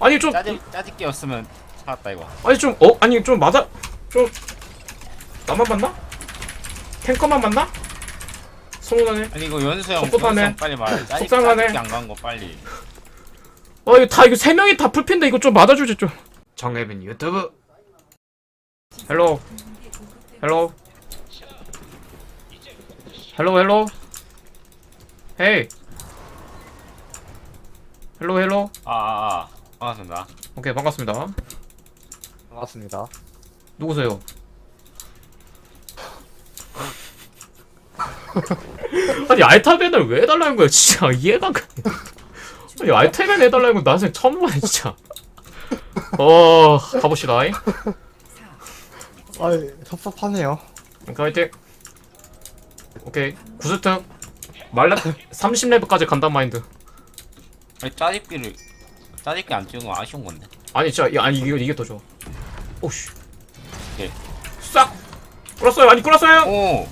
아니 좀 짜증 짜증기였으면 살았다 이거. 아니 좀 어 아니 좀 맞아 좀 나만 맞나? 탱커만 맞나? 서운하네. 아니 이거 연수 형, 섭섭하네. 연수 형 빨리 말해. 짜증기 안간 거 빨리. 어 이거 다 이거 세 명이 다 풀핀데 이거 좀 맞아주지 좀. 정혜빈 유튜브. 헬로. 헬로. 헬로 헬로. 헤이. 헬로 헬로. 아, 아, 아. 반갑습니다. 오케이 반갑습니다. 반갑습니다. 누구세요? 아니 알타벤을 왜 해달라는 거야 진짜 이해가 안 가. 아니 알타벤 해달라는 건 나생 처음 보네 진짜. 어 가봅시다. 잉? 아, 섭섭하네요. 오케이 화이팅. 오케이 구스트 말렙 30레벨까지 간단 마인드. 아니 짜증기를 짜증기 안 찍은 거 아쉬운 건데. 아니 진짜 이- 아니 이게 이게 더 좋아. 오씨. 오케이. 싹. 끌었어요 아니 끌었어요. 오,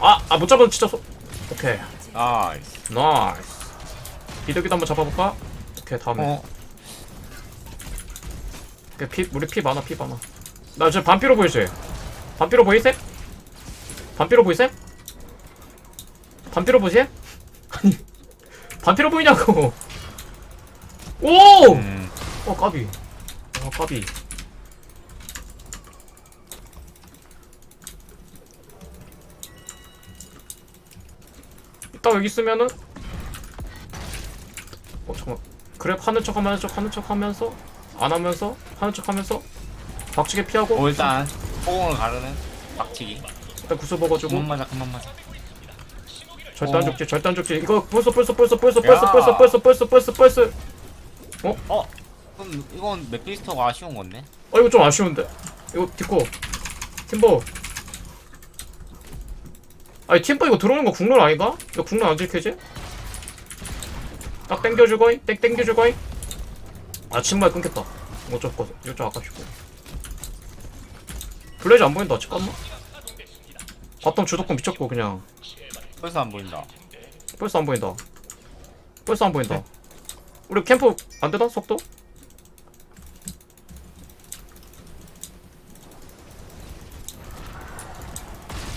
아 아 못 잡아도 진짜 소... 오케이. 나이스. 나이스. 비둘기도 한번 잡아볼까? 오케이 다음에. 어, 오케이 피 우리 피 많아 피 많아. 나 지금 반피로 보이지? 반피로 보이셈? 반피로 보이셈? 반피로 보이셈? 아니 반피로 보이냐고. 오! 음, 어 까비. 어 까비. 이따 여기 있으면은 어 잠깐 그래 하는 척척 하는 척 하면서 안 하면서 하는 척 하면서 박치게 피하고 어, 일단 호공을 가르는 박치기. 일단 구슬 먹어주고 그만 맞아, 그만 맞아. 안 어. 죽지 안 죽지 이거 벌써 벌써 벌써 벌써 야. 벌써 벌써 벌써 벌써 벌써 벌써 어, 그럼 이건 맥비스터가 아쉬운 건데. 어 이거 좀 아쉬운데. 이거 딛고 팀버. 아니 팀버 이거 들어오는 거 국룰 아닌가? 이거 국룰 안 지켜지? 딱 땡겨주거잉 땡 땡겨주거잉 아 신발 끊겼다. 이거 좀 꺼- 이거 좀 아깝시고. 블레이즈 안 보인다 잠깐만. 바텀 주도권 미쳤고 그냥. 벌써 안 보인다. 벌써 안 보인다. 벌써 안 보인다 우리 캠프 안 되나 속도?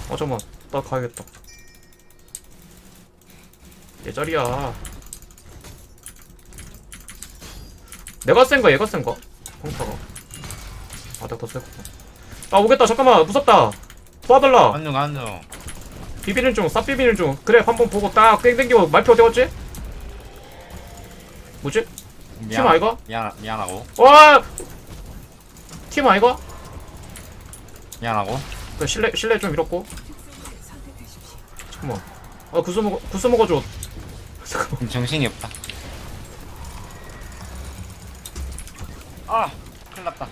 어 잠깐만 나 가야겠다 얘 자리야 내가 센가 얘가 센가? 황타가 아 내가 더 세구나 아 오겠다 잠깐만 무섭다 도와달라 안녕, 안녕. 비비는 중, 쌉 비비는 중. 그래, 한 번 보고 딱 땡땡기고 말표 어디 갔지? 뭐지? 팀 아이가? 미안, 미안하고. 와! 팀 아이가? 미안하고. 그 실내 실내 좀 잃었고. 잠깐만. 아 구스 먹어 구스 먹어줘. 잠깐만. 지금 정신이 없다. 아, 큰일 났다.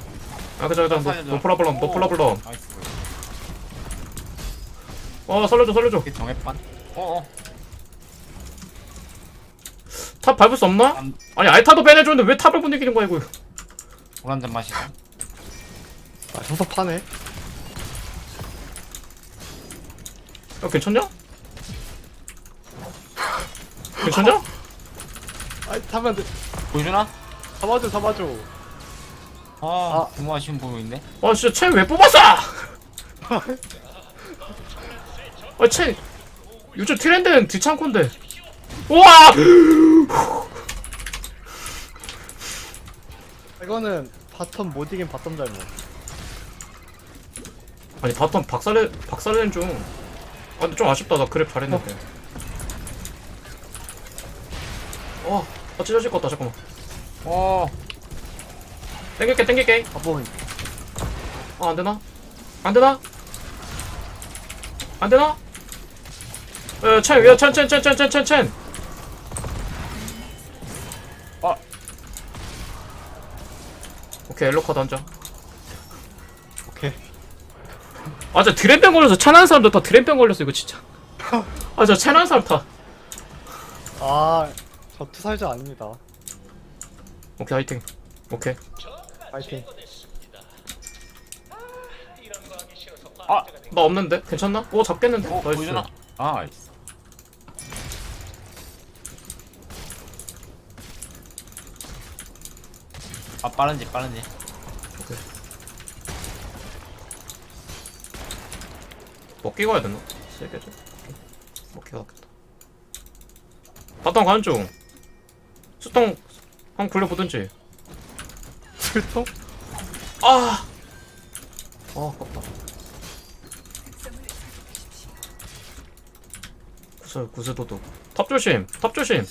아 그자 그자 살려줘. 노플라블럼 오. 노플라블럼. 나이스. 어 살려줘 살려줘. 이게 정했반? 어어. 탑 밟을 수 없나? 안- 아니 알타도 빼내줬는데 왜 탑을 못 이기는 거야 이거? 물한잔 마시고. 아, 섭섭하네. 야 괜찮냐? 괜찮냐? 아, 타면 돼. 보여주나? 잡아줘, 잡아줘. 아, 너무 아쉬운 부분인데? 아 진짜 첸 왜 뽑았어? 아첸 요즘 트렌드는 뒤창콘데 우와! 이거는 바텀 못 이긴 바텀 잘못. 아니 바텀 박살내 박살낸 중. 아, 근데 좀 아쉽다. 나 그랩 잘했는데. 어, 아 찢어질 것 같다. 잠깐만. 어, 땡길게 땡길게. 바텀 아 안되나? 안되나? 안되나? 에 첸 위에 첸 첸 첸 첸 첸 첸 첸 아. 오케이 엘로카 던져 오케이. 아 진짜 드램병 걸려서 찬한 사람들 다 드램병 걸렸어 이거 진짜 아 진짜 찬한 사람 다 아, 저 투 살자 아닙니다. 오케이 화이팅 오케이 파이팅. 아, 나 없는데? 괜찮나? 오 잡겠는데? 어, 나이스 보여주나? 나이스. 아 빠른지 빠른지 오케이. 먹기 가야 되나? 세개 좀. 먹기 가겠다. 바탕 가는 중. 수통 한 굴려보든지. 술통? 아. 아, 아깝다. 구슬, 구슬도둑. 탑 조심, 탑 조심.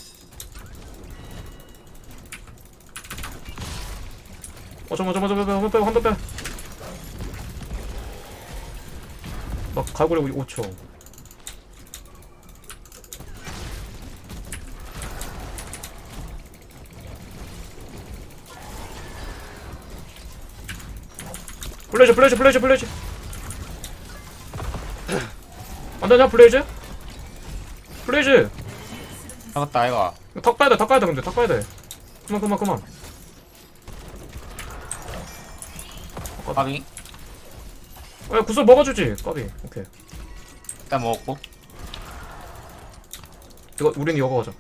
잠깐만, 잠깐만, 잠깐만, 한번 빼, 한번 빼. 막 갈고리 5초. 블레이즈, 블레이즈, 블레이즈, 블레이즈. 안 되냐, 블레이즈? 블레이즈. 잡았다 이거 탁 빼야 돼, 탁 빼야 돼, 근데 탁 빼야 돼. 그만, 그만, 그만. 까비 야, 구슬 먹어주지, 까비. 오케이. 일단 먹었고 이거 우리는 이거 가자.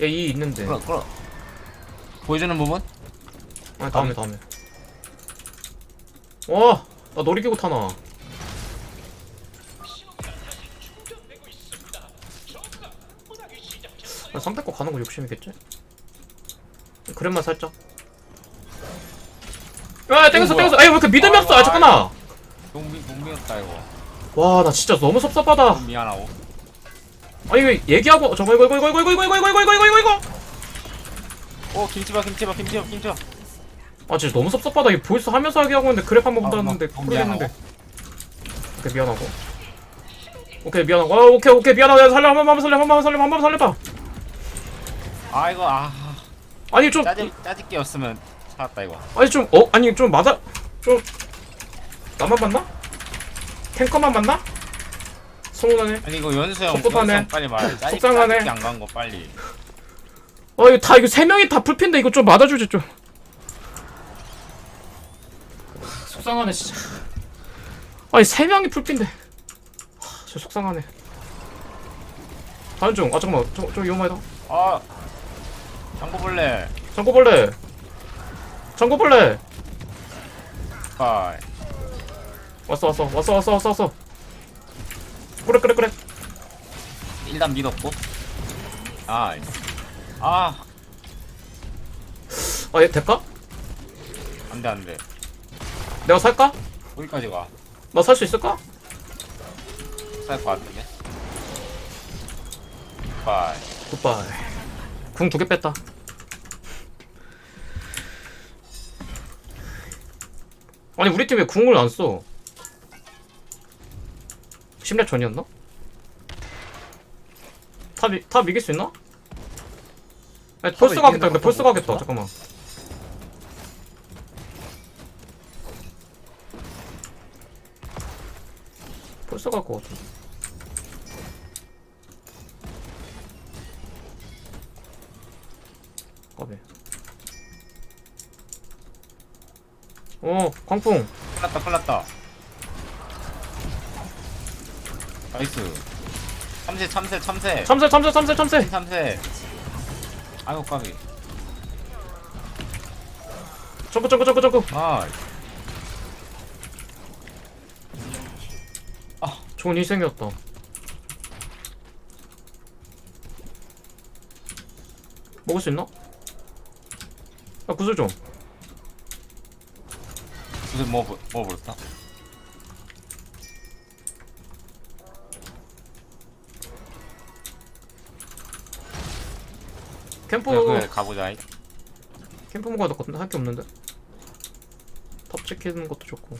얘이 있는데. 끌어 끌어 보여주는 부분? 아 다음에 다음에. 와, 나 놀이기구 타나. 아, 상대 거 가는 거 욕심이겠지? 그램만 살짝. 야, 땡겼어, 뭐야? 땡겼어. 아니 왜 이렇게 믿음이 아, 없어? 아, 잠깐만. 미, 못 미웠다 이거 와, 나 진짜 너무 섭섭하다. 너무 미안하고 아니 이거 얘기하고 저거 이거 이거 이거 이거 이거 이거 이거 이거 이거 이거 이거 이거. 오 김치밥 김치밥 김치밥 김치밥 아 진짜 너무 섭섭하다 이거 보이스 하면서 얘기하고 있는데 그래프 한번 아, 본다는데 너무 모르겠는데 오케이 미안하고 오케이 미안하고 아 오케이 오케이 미안하고 야, 살려 한 번만 살려 한 번만 살려 한 번만 살려봐 아 이거 아 아니 좀 짜증 짜증기 없으면 살았다 이거. 아니 좀 어? 아니 좀 맞아? 좀 나만 맞나? 탱커만 맞나? 서운하네 아니 이거 연수 형 섭섭하네. 연수 형 빨리 말해. 짜증 속상하네. 짜증기 안간 거 빨리. 어 이거 다 이거 세 명이 다 풀핀데 이거 좀 맞아주지 좀. 속상하네 진짜. 아니 세 명이 풀핀데. 하, 진짜 속상하네. 다른 중아 잠깐만. 저, 저 위험하다. 아 장고벌레 잠궈 볼래 잠궈볼래 파이 왔어 왔어 왔어 왔어 왔어 왔어. 그래 그래 그래. 일단 믿었고. 아 아, 아얘 될까? 안돼 안돼. 내가 살까? 거기까지 가. 나살 수 있을까? 살것 같은데. 파이. 굿바이. 궁 두 개 뺐다 아니 우리 팀 왜 궁을 안 써? 심렙 전이었나? 탑, 이- 탑 이길 수 있나? 아니 펄스 가겠다 근데 펄스 못 가겠다? 잠깐만 펄스 갈것 같아 까비 어 광풍. 큰났다 큰났다. 나이스. 참새 참새 참새. 참새 참새 참새 참새. 참새 아이고 까비. 점프 점프 점프 점프. 아. 좋은 희생이었다. 먹을 수 있나? 야 구슬 좀 무슨 뭐 먹어버렸다. 캠프 그래 그래 가보자. 이. 캠프 먹어야 될것 같은데 할게 없는데. 탑 찍히는 것도 좋고.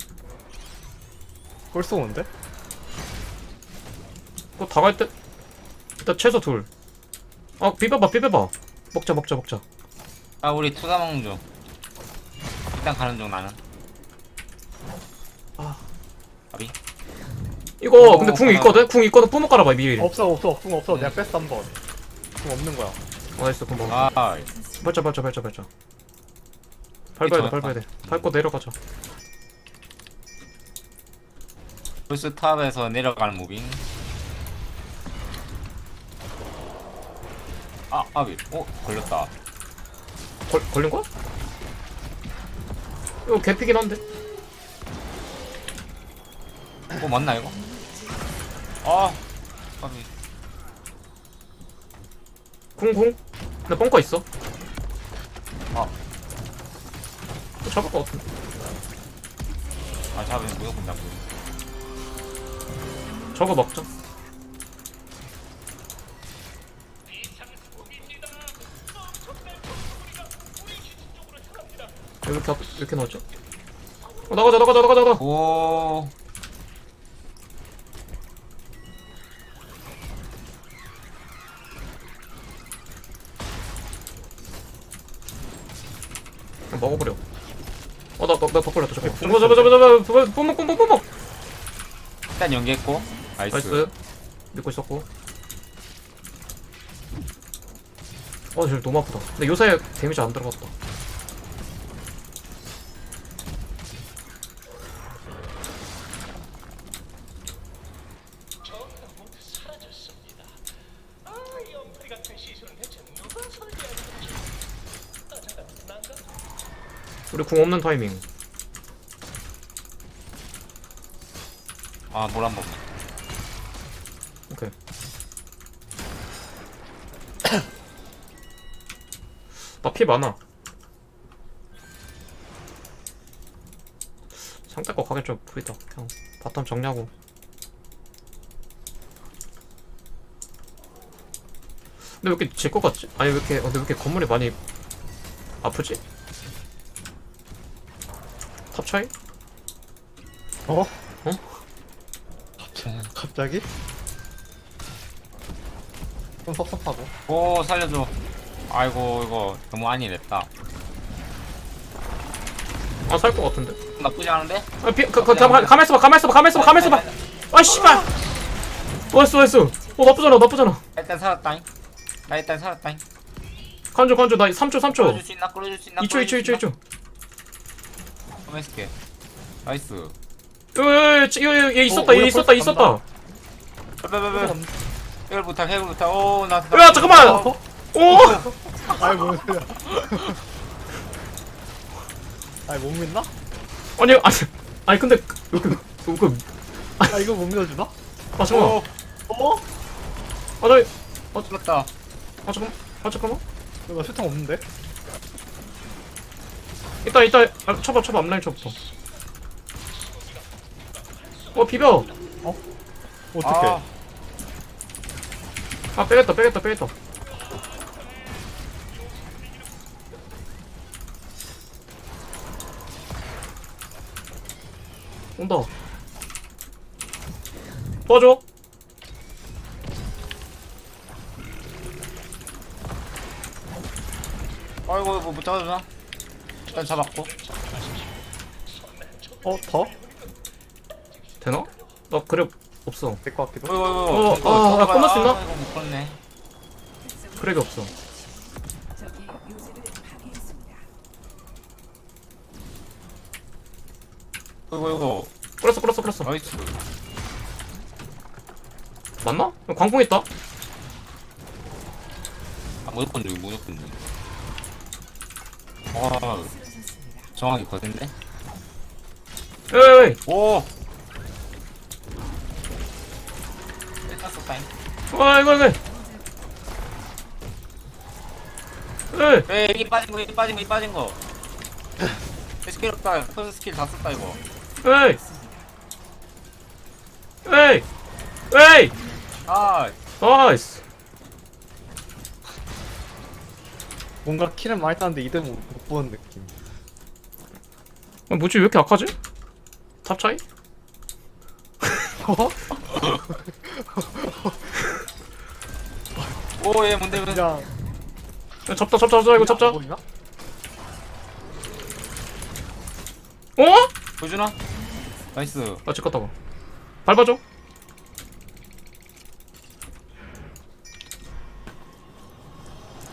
벌써 오는데? 그거 다 갈 때? 일단 최소 둘 아 비벼봐 비벼봐. 먹자 먹자 먹자. 아 우리 투사 먹는 중. 일단 가는 중 나는 아. 가비? 이거 어, 근데 궁 하나. 있거든? 궁 있거든? 뿜어 깔아봐 미리 없어 없어 없어 없어. 내가 뺐어 한번. 좀 없는 거야. 어, 나이스 궁 먹어. 아 발자 발자 발자 발자 밟아야 돼이 밟아야 돼. 밟고 내려가자. 벌스 탑에서 내려가는 무빙. 아 아비. 어 걸렸다. 걸, 걸린 거야? 이거 개피긴 한데 어 맞나 이거? 아 까비 쿵쿵? 나 뻥커 있어? 아. 또 잡을 것 같은데? 아 잡으면 무조건 잡고. 저거 먹자 왜 이렇게 이렇게 나왔죠? 어, 나가자 나가자 나가자 나가자 오 그냥 먹어버려. 어 나 나나 바꿀렸다 저거. 잡아 잡아 잡아. 잡아 잡아 뿜먹 뿜먹 뿜먹 일단 연계했고. 나이스, 나이스. 믿고 있었고. 어 지금 너무 아프다. 근데 요새 데미지 안 들어갔다 우리 궁 없는 타이밍 아뭘 한번 오케이. 나 피 많아. 상대 거 가긴 좀 부리다. 그냥 바텀 정리하고. 근데 왜 이렇게 질 것 같지? 아니 왜 이렇게 어, 근데 왜 이렇게 건물이 많이 아프지? 탑 차이? 어? 어? 갑자기? 좀 섭섭하고. 오 살려줘 아이고 이거 너무 안이 냈다 아 살 것 같은데. 나쁘지 않은데? 아, 피, 가, 가, 가, 가만 있어봐, 가만 있어봐, 가만 있어봐, 가만 있어봐. 아, 씨발. 나이스, 나이스. 어, 나쁘잖아, 나쁘잖아. 나 일단 살았다잉 나 일단 살았다잉 간주, 간주, 나 3초, 3초. 끌어줄 수 있나? 끌어줄 수 있나? 2초, 2초, 2초, 2초. 가만 있을게 나이스 얘 있었다, 어, 얘 있었다, 벌써 있었다. 빼빼빼빼 해결 부탁 해결 부탁 오나 야, 잠깐만. 오! 아이 뭔 소리야. 아이 못 믿나? 아니, 아니, 아니, 근데, 그, 그, 그, 그, 아 이거 못 믿어주나? 아, 잠깐만. 오 어? 아, 나, 어 죽었다 아, 잠깐만. 아, 잠깐만. 나 수탕 없는데? 이따, 이따, 아, 쳐봐, 쳐봐, 앞라인 쳐봐. 어, 비벼. 어떡해. 아, 아, 빼겠다, 빼겠다, 빼겠다. 온다. 도와줘. 아이고 이거 못 잡아주나? 일단 잡았고 어? 더? 되나? 나 그래 없어. 될 것 같기도. 어이구 어, 어이구 아, 아? 이거 못 끊네 그래가 없어. 어이구 어이구 끌었어, 끌었어, 끌었어. 나이스 맞나? 광풍 있다. 아 무조건 여기 무조건 와 정확히 거든데? 에이, 에이, 오! 일단 썼다잉 아, 이거, 이거. 에이, 에이 이 빠진 거, 이 빠진 거, 이 빠진 거 스킬 없다, 퍼스 스킬 다 썼다 이거 에이. 에이, 에이. 아 나이스. 뭔가 킬은 많이 땄는데 이득 못, 못 보는 느낌. 아, 뭐지 왜 이렇게 약하지? 탑 차이? 어? 오얘 뭔데 뭔데 그냥 야, 잡자, 잡자, 잡자, 이거 잡자. 보이나? 어? 보여주나? 나이스 나집 갔다가. 밟아줘.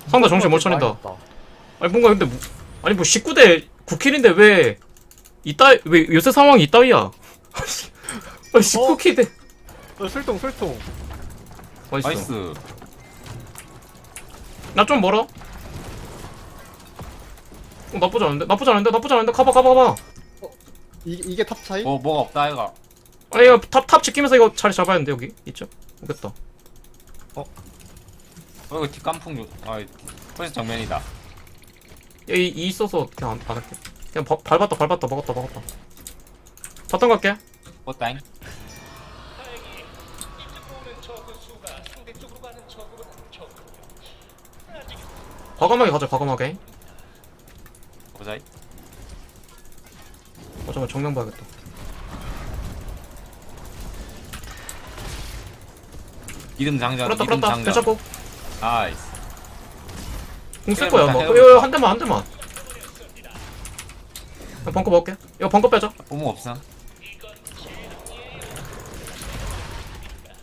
상대 정신 못 차린다. 땄다. 아니 뭔가 근데 뭐, 아니 뭐 19대 9킬인데 왜 이따 왜 요새 상황이 이따위야? 아니 19킬 대 어, 술통 술통. 맛있어. 나이스 나 좀 멀어. 어, 나쁘지 않은데? 나쁘지 않은데? 나쁘지 않은데? 가봐 가봐 가봐 이, 이게 탑 차이? 뭐 뭐가 없다 이거 아 이거 탑, 탑 지키면서 이거 자리 잡아야 되는데 여기 있죠? 오겠다 어 이거 뒷간풍 좀 아, 벌써 정면이다 이, 이 있어서 그냥 안, 안 할게 그냥 바, 밟았다 밟았다 먹었다 먹었다. 바텀 갈게. 꽃다잉 과감하게 가자 과감하게. 보자 어 잠깐 정면 봐야겠다. 이름 장전 이름 끌었다. 장전. 괜찮고. 나이스. 공쓸 해볼까, 거야 뭐 해볼까. 이거 한 대만 한 대만 야, 벙커 먹을게. 이거 벙커 빼자 뽀목 없어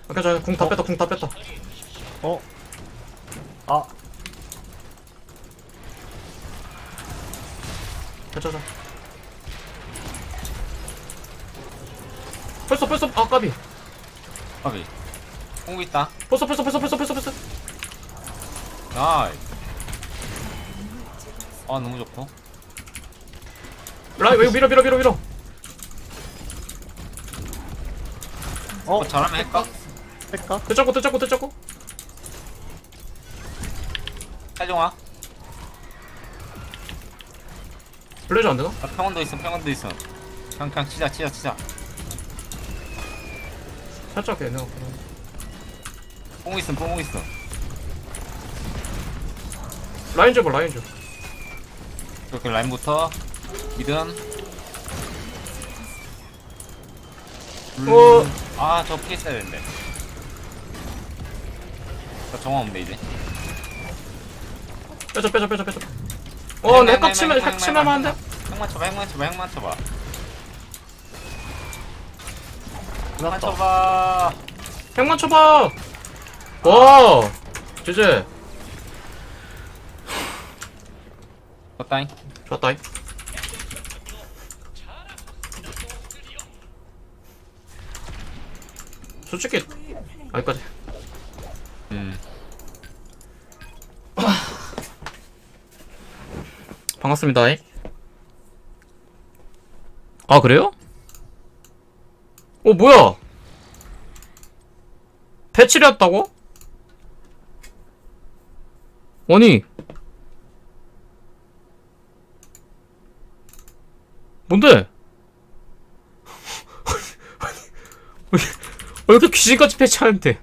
아, 괜찮아 궁다 뺐다 궁 다 뺐다. 어? 아. 괜찮아. 뺐어 뺐어. 아 까비. 까비. 뽕 있다. 뺐어 뺐어 뺐어 뺐어 뺐어 뺐어. 나이스. 아 너무 좋고 라이 왜 밀어 밀어 밀어 밀어. 어? 어 잘하면 할까? 뺄까? 뜯잡고 뜯잡고 뜯잡고. 태종아. 블레이즈 안 되나? 아, 평원도 있어 평원도 있어. 그냥 그냥 치자 치자 치자. 살짝 애매하고 뽕 있음 뽕 있어. 라인 줘봐 라인 줘. 이렇게 라인부터 미든. 어. 아저 피했어야 되는데. 저 정화 없네 이제. 빼자 빼자 빼자 빼자 어 근데 핵각 치면 핵 치면 안 돼? 핵 맞춰봐 핵 맞춰봐 핵 맞춰봐. 핵 끝났다. 맞춰봐. 핵 맞춰봐. 와 제제 걷다잉. 좋았다 솔직히 여기까지 음 반갑습니다 아 그래요? 어 뭐야 패치를 했다고? 아니 뭔데? 왜 이렇게 귀신같이 패치하는데